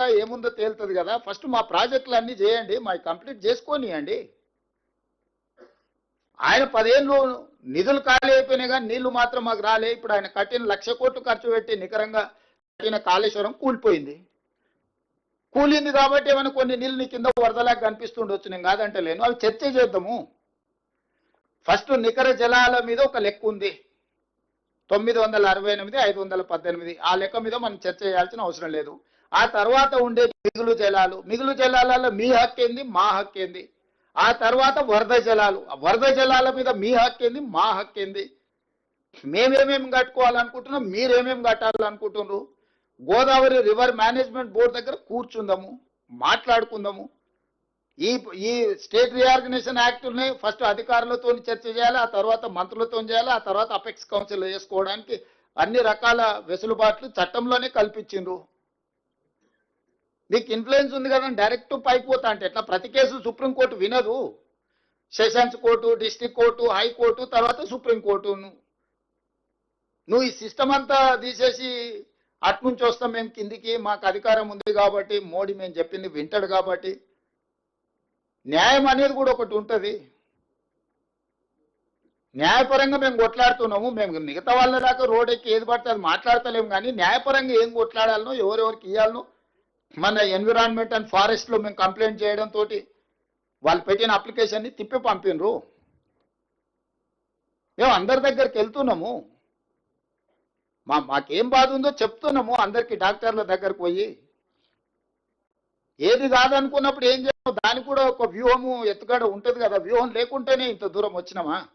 వాస్తవంగా ఏముందో తేలుతుంది కదా? ఫస్ట్ మా ప్రాజెక్టులు అన్నీ చేయండి మా కంప్లీట్ చేసుకోనియండి. ఆయన పదేళ్ళు నిధులు ఖాళీ అయిపోయినాయి కానీ నీళ్ళు మాత్రం మాకు రాలే. ఇప్పుడు ఆయన కట్టిన లక్ష కోట్లు ఖర్చు పెట్టి నికరంగా కట్టిన కాళేశ్వరం కూలిపోయింది. కూలింది కాబట్టి ఏమైనా కొన్ని నీళ్ళు నీ కింద వరదలాగా కనిపిస్తుండొచ్చు. నేను కాదంటే లేను అవి చర్చ చేద్దాము. ఫస్ట్ నికర జలాల మీద ఒక లెక్క ఉంది. తొమ్మిది వందల అరవై ఎనిమిది ఐదు వందల పద్దెనిమిది. ఆ లెక్క మీద మనం చర్చ చేయాల్సిన అవసరం లేదు. ఆ తర్వాత ఉండే మిగులు జలాలు. మిగులు జలాలలో మీ హక్కేంది? మా హక్కేంది? ఆ తర్వాత వరద జలాలు. ఆ వరద జలాల మీద మీ హక్కేంది? మా హక్కేంది? మేమేమేమి కట్టుకోవాలనుకుంటున్నాం? మీరేమేమి కట్టాలనుకుంటున్నారు? గోదావరి రివర్ మేనేజ్మెంట్ బోర్డు దగ్గర కూర్చుందాము. మాట్లాడుకుందాము. ఈ ఈ స్టేట్ రీఆర్గనైజేషన్ యాక్ట్ని ఫస్ట్ అధికారులతో చర్చ చేయాలి ఆ తర్వాత మంత్రులతో చేయాలి ఆ తర్వాత అపెక్స్ కౌన్సిల్ చేసుకోవడానికి అన్ని రకాల వెసులుబాట్లు చట్టంలోనే కల్పించిండ్రు. నీకు ఇన్ఫ్లుయెన్స్ ఉంది కదా డైరెక్ట్ పైకి అంటే ఎట్లా? ప్రతి కేసు సుప్రీంకోర్టు వినదు. Sessions court district court high court తర్వాత సుప్రీంకోర్టు నువ్వు ఈ సిస్టమ్ అంతా తీసేసి అట్నుంచి వస్తాం మేము కిందికి మాకు అధికారం ఉంది కాబట్టి మోడీ మేము చెప్పింది వింటాడు కాబట్టి. న్యాయం అనేది కూడా ఒకటి ఉంటుంది. న్యాయపరంగా మేము కొట్లాడుతున్నాము. మేము మిగతా వాళ్ళ దాకా రోడ్ ఎక్కి ఏది పడితే అది మాట్లాడతలేము కానీ న్యాయపరంగా ఏం కొట్లాడాలనో ఎవరెవరికి ఇవ్వాలనో మన ఎన్విరాన్మెంట్ అండ్ ఫారెస్ట్లో మేము కంప్లైంట్ చేయడం తోటి వాళ్ళు పెట్టిన అప్లికేషన్ని తిప్పి పంపినరు. మేము అందరి దగ్గరికి వెళ్తున్నాము. మా మాకేం బాధ ఉందో చెప్తున్నాము అందరికి డాక్టర్ల దగ్గరకు పోయి. ఏది కాదనుకున్నప్పుడు ఏం చేయము దానికి కూడా ఒక వ్యూహము ఎత్తుగడ ఉంటుంది కదా. వ్యూహం లేకుంటేనే ఇంత దూరం వచ్చినామా?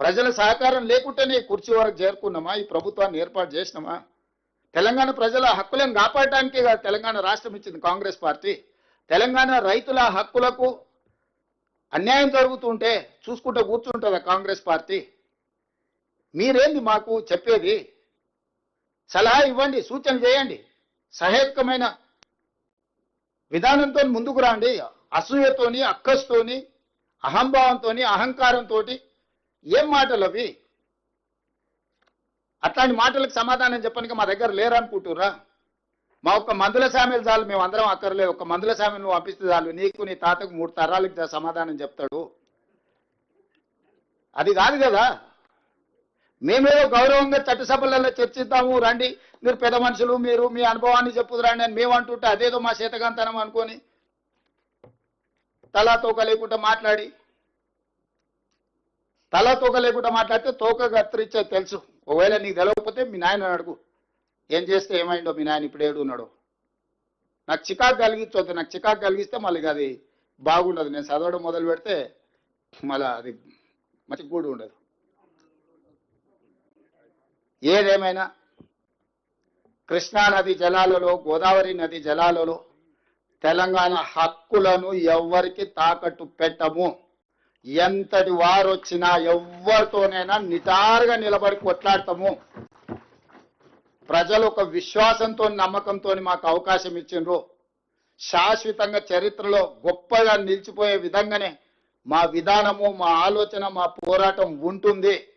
ప్రజల సహకారం లేకుంటేనే కుర్చీ వరకు చేరుకున్నామా? ఈ ప్రభుత్వాన్ని ఏర్పాటు చేసినామా? తెలంగాణ ప్రజల హక్కులను కాపాడటానికే తెలంగాణ రాష్ట్రం ఇచ్చింది కాంగ్రెస్ పార్టీ. తెలంగాణ రైతుల హక్కులకు అన్యాయం జరుగుతుంటే చూసుకుంటూ కూర్చుంటుందా కాంగ్రెస్ పార్టీ. మీరేంది మాకు చెప్పేది? సలహా ఇవ్వండి సూచన చేయండి. సహేతుకమైన విధానంతో ముందుకు రండి. అసూయతోని అక్కస్తోని అహంభావంతోని అహంకారంతో ఏం మాటలు అవి? అట్లాంటి మాటలకు సమాధానం చెప్పడానికి మా దగ్గర లేరనుకుంటురా మా ఒక్క మందుల సామెలు చాలు మేము అందరం అక్కర్లేదు ఒక మందుల సామె నువ్వు పంపిస్తే చాలు. నీకు నీ తాతకు మూడు తరాలకు సమాధానం చెప్తాడు. అది కాదు కదా. మేమేదో గౌరవంగా చట్టసభలలో చర్చిద్దాము రండి. మీరు పెద్ద మనుషులు మీరు మీ అనుభవాన్ని చెప్పుదు రండి అని మేము అంటుంటే అదేదో మా శీతకాంతనం అనుకొని తలా తోక లేకుండా మాట్లాడి తల తోక లేకుండా మాట్లాడితే తోక కత్తిరించే తెలుసు. ఒకవేళ నీకు తెలియకపోతే మీ నాయన అడుగు. ఏం చేస్తే ఏమైందో మీ నాయన ఇప్పుడు ఏడు ఉన్నాడు. నాకు చికాకు కలిగించొద్దు. నాకు చికాకు కలిగిస్తే మళ్ళీ అది బాగుండదు. నేను చదవడం మొదలు పెడితే మళ్ళీ అది మంచి గూడు ఉండదు. ఏదేమైనా కృష్ణా నది జలాలలో గోదావరి నది జలాలలో తెలంగాణ హక్కులను ఎవరికి తాకట్టు పెట్టము. ఎంతటి వారు వచ్చినా ఎవరితోనైనా నిటారుగా నిలబడి కొట్లాడతాము. ప్రజలు ఒక విశ్వాసంతో నమ్మకంతో మాకు అవకాశం ఇచ్చిండ్రు. శాశ్వతంగా చరిత్రలో గొప్పగా నిలిచిపోయే విధంగానే మా విధానము మా ఆలోచన మా పోరాటం ఉంటుంది.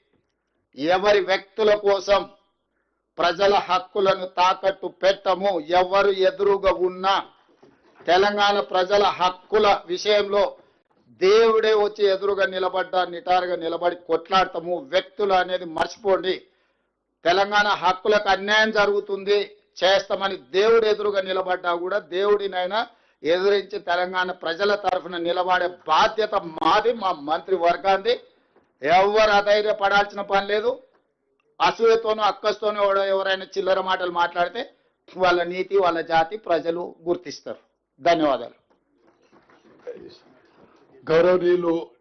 ఎవరి వ్యక్తుల కోసం ప్రజల హక్కులను తాకట్టు పెట్టము. ఎవరు ఎదురుగా ఉన్నా తెలంగాణ ప్రజల హక్కుల విషయంలో దేవుడే వచ్చి ఎదురుగా నిలబడ్డా నిటారుగా నిలబడి కొట్లాడతాము వ్యక్తులు అనేది మర్చిపోండి. తెలంగాణ హక్కులకు అన్యాయం జరుగుతుంది చేస్తామని దేవుడు ఎదురుగా నిలబడ్డా కూడా దేవుడినైనా ఎదురించి తెలంగాణ ప్రజల తరఫున నిలబడే బాధ్యత మాది మా మంత్రి వర్గాంది ఎవరు అధైర్యపడాల్సిన పని లేదు. అసూయతోనూ అక్కస్తోనూ ఎవరైనా చిల్లర మాటలు మాట్లాడితే వాళ్ళ నీతి వాళ్ళ జాతి ప్రజలు గుర్తిస్తారు. ధన్యవాదాలు. गौरव